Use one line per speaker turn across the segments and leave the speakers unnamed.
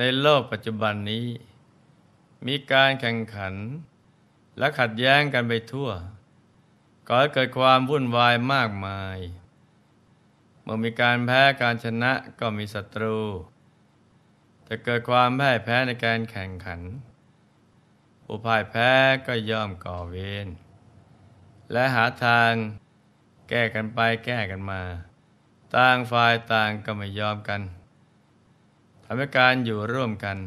ในโลกปัจจุบันนี้ มีการแข่งขัน และขัดแย้งกันไปทั่วก่อให้เกิดความวุ่นวายมากมาย เมื่อมีการแพ้การชนะก็มีศัตรู จะเกิดความแพ้แพ้ในการแข่งขันผู้พ่ายแพ้ก็ย่อมก่อเวรและหาทางแก้กันไปแก้กันมา ต่างฝ่ายต่างก็ไม่ยอมกัน ทำให้การอยู่ร่วมกัน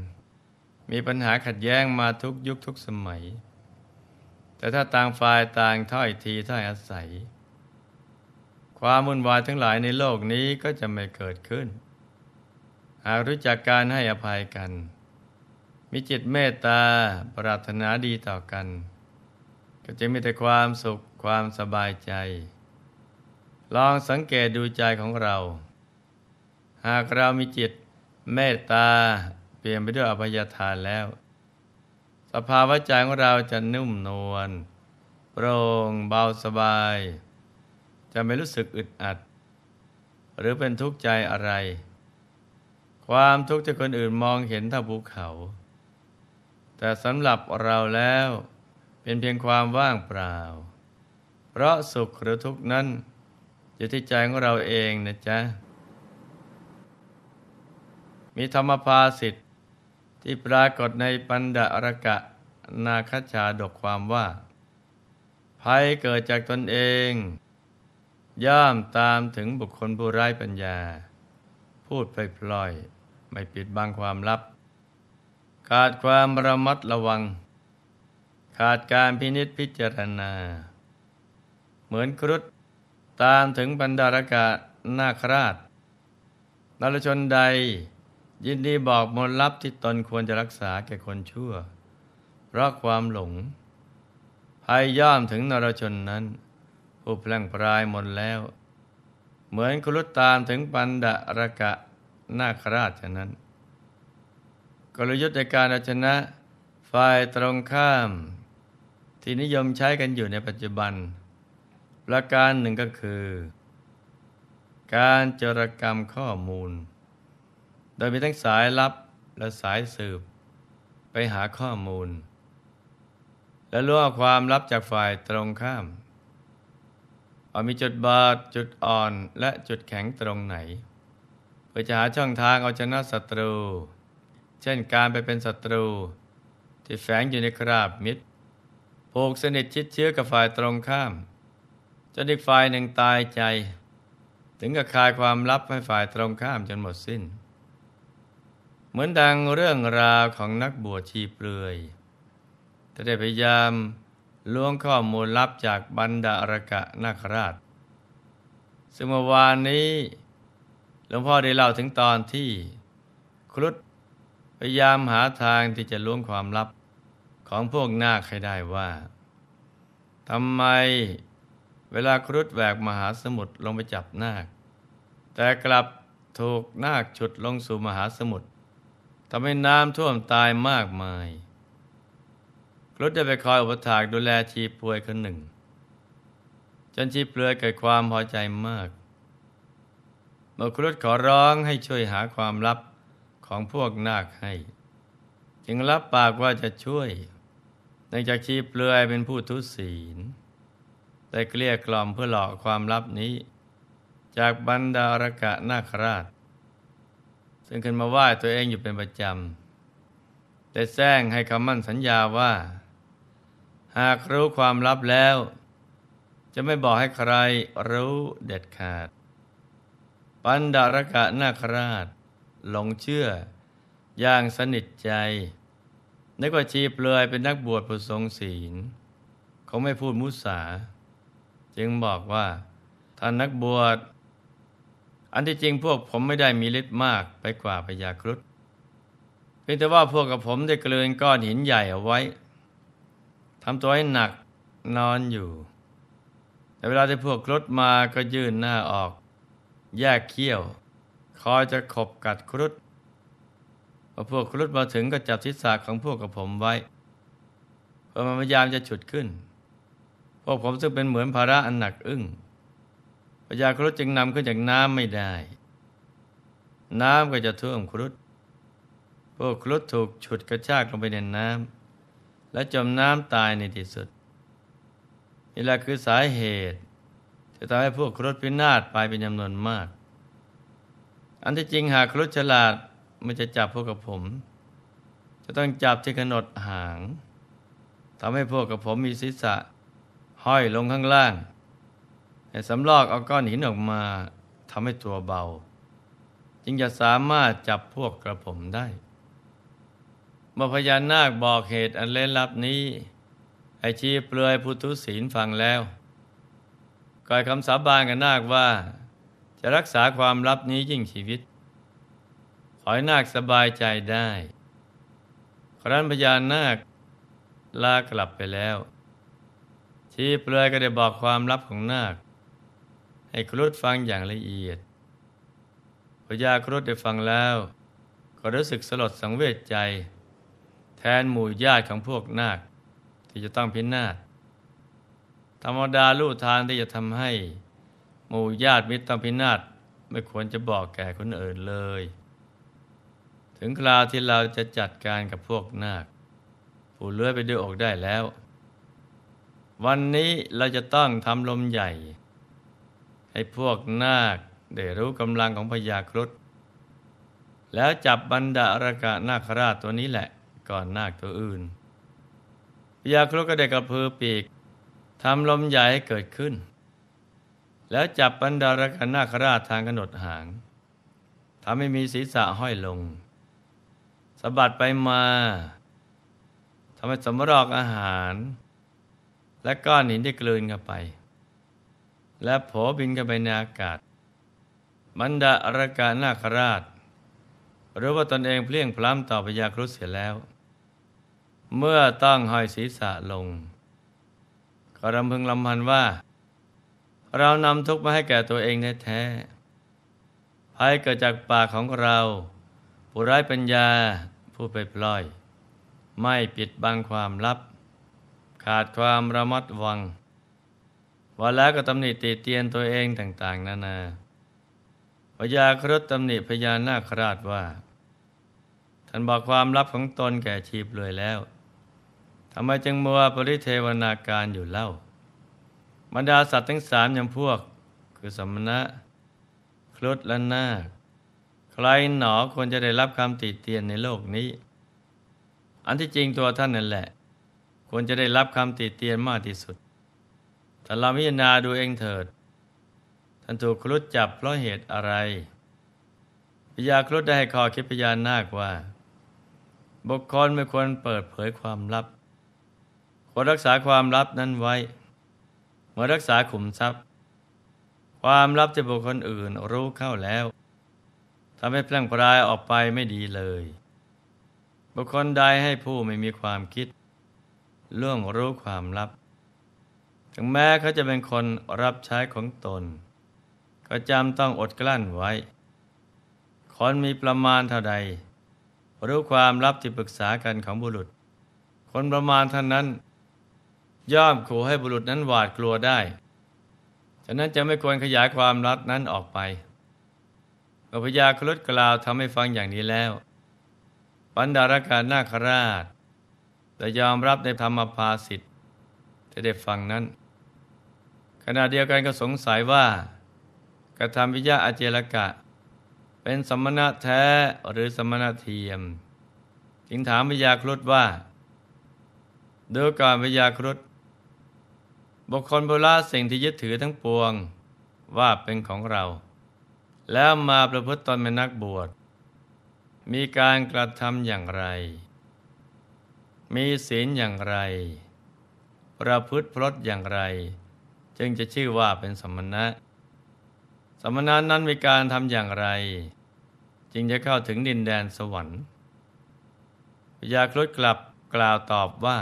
มีปัญหาขัดแย้งมาทุกยุคทุกสมัย แต่ถ้าต่างฝ่ายต่างถ้อยทีถ้อยอาศัย ความวุ่นวายทั้งหลายในโลกนี้ก็จะไม่เกิดขึ้น หากรู้จักการให้อภัยกัน มีจิตเมตตาปรารถนาดีต่อกัน ก็จะมีแต่ความสุขความสบายใจลองสังเกตดูใจของเรา หากเรามีจิต เมตตาเปลี่ยนไปด้วยอภัยทานแล้ว สภาวะใจของเราจะนุ่มนวลโปร่งเบาสบาย จะไม่รู้สึกอึดอัด หรือเป็นทุกข์ใจอะไร ความทุกข์ที่คนอื่นมองเห็นเท่าภูเขา แต่สำหรับเราแล้วเป็นเพียงความว่างเปล่า เพราะสุขหรือทุกข์นั้นอยู่ที่ใจของเราเองนะจ๊ะ มีธรรมภาสิทธิ์ที่ปรากฏในปันดารกะนาคชาดกความว่า ภัยเกิดจากตนเอง ย่อมตามถึงบุคคลผู้ไร้ปัญญา พูดพล่อย ไม่ปิดบังความลับ ขาดความระมัดระวัง ขาดการพินิษพิจารณา เหมือนครุฑตามถึงบรรดารกะนาคราชนรชนใด ยินดีบอกมนลับที่ตนควรจะรักษาแก่คนชั่ว เพราะความหลงภัยย่อมถึงนรชนนั้น ผู้แพล่งปลายหมดแล้ว เหมือนครุตามถึงปันดารกะนาคราชฉะนั้น กลยุทธ์ในการอาชนะฝ่ายตรงข้าม ที่นิยมใช้กันอยู่ในปัจจุบัน ประการหนึ่งก็คือ การจรกรรมข้อมูล โดยมีทั้งสายลับและสายสืบ ไปหาข้อมูล และรู้เอาความลับจากฝ่ายตรงข้ามว่ามีจุดบาดจุดอ่อนและจุดแข็งตรงไหน เพื่อจะหาช่องทางเอาชนะศัตรู เช่นการไปเป็นศัตรู ที่แฝงอยู่ในคราบมิตรผูกสนิทชิดเชื้อกับฝ่ายตรงข้ามจนอีกฝ่ายหนึ่งตายใจ ถึงกับคายความลับให้ฝ่ายตรงข้ามจนหมดสิ้น เหมือนดังเรื่องราวของนักบวชชีเปลือยที่ได้พยายามล้วงข้อมูลลับจากบรรดาอรกะนาคราช ซึ่งเมื่อวานนี้หลวงพ่อได้เล่าถึงตอนที่ครุฑพยายามหาทางที่จะล้วงความลับของพวกนาคให้ได้ว่าทำไมเวลาครุฑแหวกมหาสมุทรลงไปจับนาค แต่กลับถูกนาคฉุดลงสู่มหาสมุทร ทำให้น้ำท่วมตายมากมายครุฑได้ไปคอยอุปถากดูแลชีป่วยคนหนึ่ง จนชีเปลือยเกิดความพอใจมาก เมื่อครุฑขอร้องให้ช่วยหาความลับของพวกนาคให้ จึงรับปากว่าจะช่วยเนื่องจากชีเปลือยเป็นผู้ทุศีลได้เกลี้ยกล่อมเพื่อหลอกความลับนี้ จากบรรดารกะนาคราช ซึ่งขึ้นมาไหว้ตัวเองอยู่เป็นประจำได้แซงให้คำมั่นสัญญาว่า หากรู้ความลับแล้ว จะไม่บอกให้ใครรู้เด็ดขาด ปันดารกะนาคราช หลงเชื่อ อย่างสนิทใจนึกว่าชีเปลือยเป็นนักบวชผู้ทรงศีลเขาไม่พูดมุสา จึงบอกว่าท่านนักบวช อันที่จริงพวกผมไม่ได้มีฤทธิ์มากไปกว่าพญาครุฑเพียงแต่ว่าพวกกับผมได้เกลืนก้อนหินใหญ่เอาไว้ทำตัวให้หนักนอนอยู่ แต่เวลาที่พวกครุฑมาก็ยื่นหน้าออก แยกเขี้ยว คอยจะขบกัดครุฑพอพวกครุฑมาถึงก็จับทิศาของพวกกับผมไว้เพื่อมันพยายามจะฉุดขึ้น พวกผมซึ่งเป็นเหมือนภาระอันหนักอึ้ง พญาครุฑจึงนำขึ้นจากน้ำไม่ได้ น้ำก็จะท่วมครุฑพวกครุฑถูกฉุดกระชากลงไปในน้ำและจมน้ำตายในที่สุดนี่แหละคือสาเหตุที่ทำให้พวกครุฑพินาศไปเป็นจำนวนมาก อันที่จริงหากครุฑฉลาดมันจะจับพวกกับผม จะต้องจับที่ขนดหางทำให้พวกกับผมมีศีรษะ ห้อยลงข้างล่าง สำลอกเอาก้อนหินออกมาทำให้ตัวเบา จึงจะสามารถจับพวกกระผมได้เมื่อพญานาคบอกเหตุอันเล่นลับนี้ ไอชีเปลือยพุทุศีลฟังแล้วก่อยคำสาบานกับนาคว่า จะรักษาความลับนี้ยิ่งชีวิต ขอให้นาคสบายใจได้ครั้นพญานาคลากลับไปแล้ว ชีเปลือยก็ได้บอกความลับของนาค ให้ครุฑฟังอย่างละเอียดพญาครุฑได้ฟังแล้ว ก็รู้สึกสลดสังเวชใจ แทนหมู่ญาติของพวกนาค ที่จะต้องพินาศธรรมดาลู่ทางที่จะทำให้ หมู่ญาติมิตรต้องพินาศไม่ควรจะบอกแก่คนอื่นเลย ถึงคราวที่เราจะจัดการกับพวกนาค ผู้เลื้อยไปด้วยอกได้แล้ว วันนี้เราจะต้องทำลมใหญ่ ให้พวกนาคได้รู้กำลังของพญาครุฑแล้วจับบรรดาอรกะนาคราชตัวนี้แหละก่อนนาคตัวอื่นพญาครุฑก็ได้กระพือปีกทำลมใหญ่ให้เกิดขึ้น แล้วจับบรรดารกนาคราชทางกนดหางทำให้มีศีรษะห้อยลงสะบัดไปมาทำให้สมรอกอาหาร และก้อนหินที่กลืนเข้าไป และโผบินกันไปในอากาศ บรรดาอรกานาคราช หรือว่าตนเองเพลียงพล้ำต่อพญาครุฑเสียแล้ว เมื่อต้องห้อยศีรษะลง ก็รำพึงลำพันว่า เรานำทุกข์มาให้แก่ตัวเองแท้ๆภัยเกิดจากปากของเราผู้ไร้ปัญญาผู้ไปปล่อย ไม่ปิดบังความลับ ขาดความระมัดระวัง ว่าแล้วก็ตำหนิติเตียนตัวเองต่าง ๆ นานาพญาครุฑตำหนิพญานาคราชว่า ท่านบอกความลับของตนแก่ชีพเลยแล้วทำไมจึงมัวปริเทวนาการอยู่เล่าบรรดาสัตว์ทั้งสามยำพวก คือสมณะ ครุฑและนาคใครหนอควรจะได้รับคำติเตียนในโลกนี้ อันที่จริงตัวท่านนั่นแหละ ควรจะได้รับคำติเตียนมากที่สุด แต่เราพิจารณาดูเองเถิด ท่านถูกครุฑจับเพราะเหตุอะไรพญาครุฑได้ให้คอคิดพญานาคว่า บุคคลไม่ควรเปิดเผยความลับ ควรรักษาความลับนั้นไว้ เมื่อรักษาขุมทรัพย์ ความลับจะบุคคลอื่นรู้เข้าแล้วทำให้แพร่งพรายออกไปไม่ดีเลย บุคคลใดให้ผู้ไม่มีความคิดเรื่องรู้ความลับ ถึงแม้เขาจะเป็นคนรับใช้ของตน ก็จำต้องอดกลั้นไว้ คนมีประมาณเท่าใด รู้ความลับที่ปรึกษากันของบุรุษ คนประมาณเท่านั้น ย่อมขู่ให้บุรุษนั้นหวาดกลัวได้ ฉะนั้นจะไม่ควรขยายความลับนั้นออกไปเมื่อพญาครุฑกล่าวทำให้ฟังอย่างนี้แล้ว ปัญดารการนาคราชแต่ยอมรับในธรรมภาสิทธิ ที่ได้ฟังนั้น ขณะเดียวกันก็สงสัยว่ากระทำวิญาอาเจรกะ เป็นสมณะแท้หรือสมณะเทียม จึงถามพญาครุฑว่าดูก่อนพญาครุฑบุคคลโบราสิ่งที่ยึดถือทั้งปวงว่าเป็นของเรา แล้วมาประพฤติตนเป็นนักบวช มีการกระทำอย่างไร มีศีลอย่างไร ประพฤติพรตอย่างไร จึงจะชื่อว่าเป็นสมณะ สมณะนั้นมีการทำอย่างไร จึงจะเข้าถึงดินแดนสวรรค์พญาครุฑกลับกล่าวตอบว่า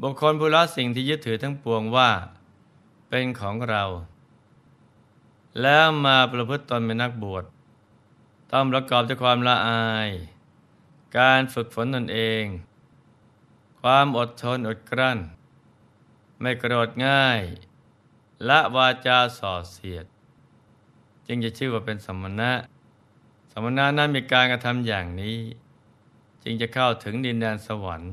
บุคคลผู้ละสิ่งที่ยึดถือทั้งปวงว่า เป็นของเรา แล้วมาประพฤติตนเป็นนักบวชต้องประกอบด้วยความละอาย การฝึกฝนตนเอง ความอดทนอดกลั้น ไม่โกรธง่าย ละวาจาส่อเสียด จึงจะชื่อว่าเป็นสมณะ สมณะนั้นมีการกระทำอย่างนี้ จึงจะเข้าถึงดินแดนสวรรค์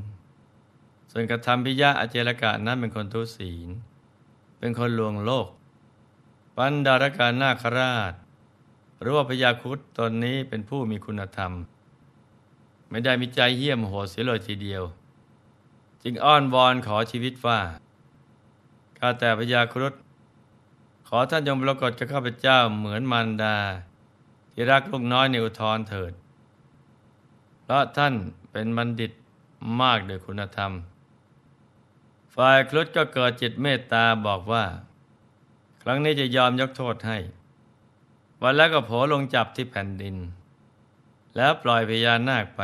ส่วนกระทำพิยะอเจรกะนั้นเป็นคนทุศีล เป็นคนลวงโลก ปันดารกานาคราช หรือว่าพยาคุตตนนี้เป็นผู้มีคุณธรรม ไม่ได้มีใจเหี้ยมโหดเสียเลยทีเดียว จึงอ้อนวอนขอชีวิตว่า ข้าแต่พยาครุฑขอท่านจงปรากฏกับข้าพเจ้าเหมือนมารดา ที่รักลูกน้อยในอุทธรเถิด เพราะท่านเป็นบัณฑิตมากโดยคุณธรรม ฝ่ายครุฑก็เกิดจิตเมตตาบอกว่า ครั้งนี้จะยอมยกโทษให้ วันแล้วก็โผลงจับที่แผ่นดิน แล้วปล่อยพญานาคไป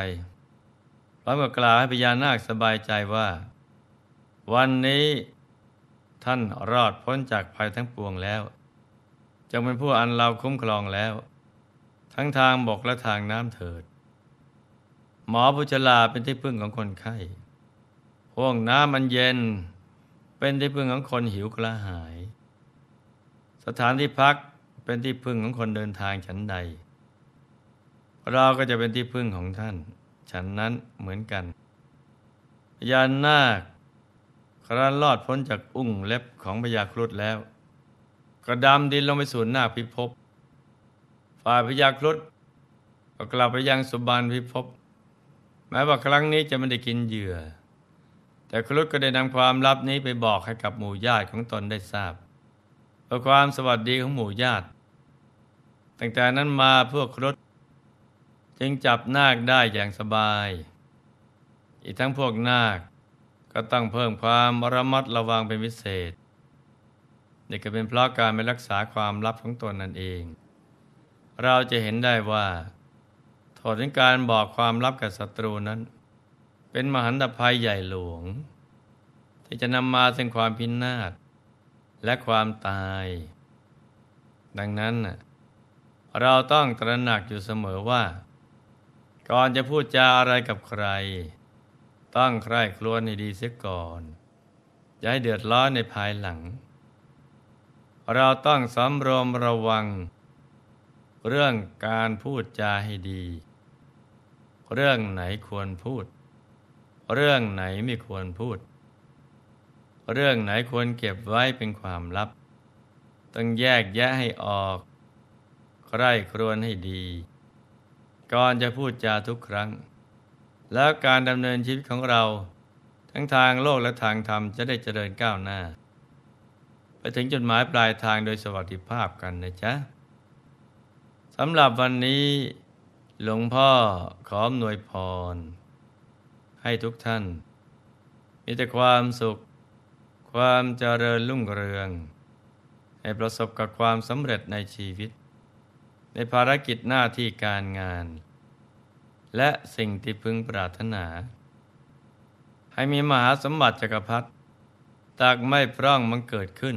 พร้อมกับกล่าวให้พญานาคสบายใจว่า วันนี้ ท่านรอดพ้นจากภัยทั้งปวงแล้วจงเป็นผู้อันเราคุ้มครองแล้ว ทั้งทางบกและทางน้ำเถิด หมอผู้ชราเป็นที่พึ่งของคนไข้ห่วงน้ำมันเย็น เป็นที่พึ่งของคนหิวกระหาย สถานที่พักเป็นที่พึ่งของคนเดินทางฉันใด เราก็จะเป็นที่พึ่งของท่าน ฉันนั้นเหมือนกันยานนาค ครั้นลอดพ้นจากอุ้งเล็บของพญาครุฑแล้ว กระดำดินลงไปสู่หน้าพิภพฝ่ายพญาครุฑก็กลับไปยังสุบานพิภพแม้ว่าครั้งนี้จะไม่ได้กินเหยื่อ แต่ครุฑก็ได้นำความลับนี้ไปบอกให้กับหมู่ญาติของตนได้ทราบเพื่อความสวัสดีของหมู่ญาติตั้งแต่นั้นมาพวกครุฑจึงจับนาคได้อย่างสบาย อีกทั้งพวกนาค ก็ต้องเพิ่มความระมัดระวังเป็นพิเศษนี่ก็เป็นเพราะการไม่รักษาความลับของตนนั่นเอง เราจะเห็นได้ว่าโทษของการบอกความลับกับศัตรูนั้น เป็นมหันตภัยใหญ่หลวง ที่จะนำมาซึ่งความพินาศและความตาย ดังนั้นเราต้องตระหนักอยู่เสมอว่า ก่อนจะพูดจาอะไรกับใคร ต้องใคร่ครวญให้ดีเสียก่อนอย่าให้เดือดร้อนในภายหลัง เราต้องสำรวมระวัง เรื่องการพูดจาให้ดี เรื่องไหนควรพูด เรื่องไหนไม่ควรพูด เรื่องไหนควรเก็บไว้เป็นความลับ ต้องแยกแยะให้ออกใคร่ครวญให้ดี ก่อนจะพูดจาทุกครั้ง แล้วการดำเนินชีวิตของเรา ทั้งทางโลกและทางธรรมจะได้เจริญก้าวหน้า ไปถึงจุดหมายปลายทางโดยสวัสดิภาพกันนะจ๊ะสำหรับวันนี้หลวงพ่อขออำนวยพร ให้ทุกท่าน มีแต่ความสุข ความเจริญรุ่งเรือง ให้ประสบกับความสำเร็จในชีวิต ในภารกิจหน้าที่การงาน และสิ่งที่พึงปรารถนา ให้มีมหาสมบัติจักรพรรดิตากไม่พร่องมันเกิดขึ้น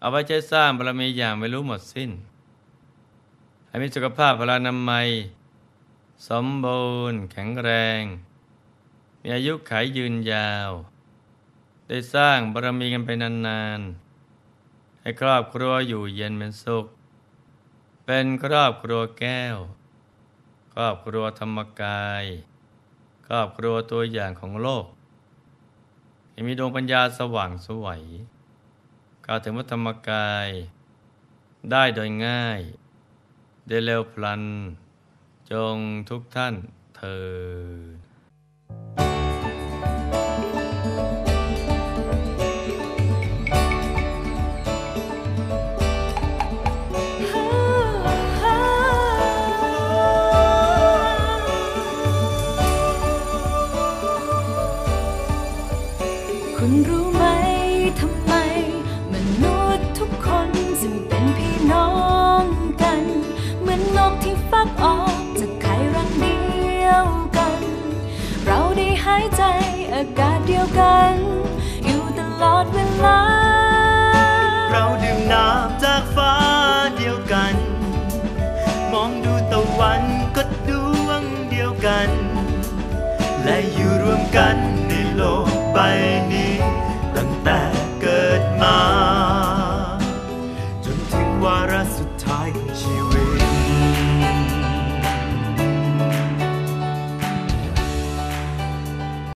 เอาไว้ใช้สร้างบารมีอย่างไม่รู้หมดสิ้น ให้มีสุขภาพพลานามัย สมบูรณ์ แข็งแรง มีอายุขายยืนยาว ได้สร้างบารมีกันไปนานๆ ให้ครอบครัวอยู่เย็นเป็นสุข เป็นครอบครัวแก้ว ครอบครัวธรรมกาย ครอบครัวตัวอย่างของโลกให้มีดวงปัญญาสว่างสวัยกล่าวถึงวัธรรมกาย ได้โดยง่าย ได้เร็วพลัน จงทุกท่านเธอ
กัน อยู่ตลอดเวลา
เราดื่มน้ำจากฟ้าเดียวกัน มองดูตะวันก็ดวงเดียวกัน และอยู่รวมกันในโลกใบนี้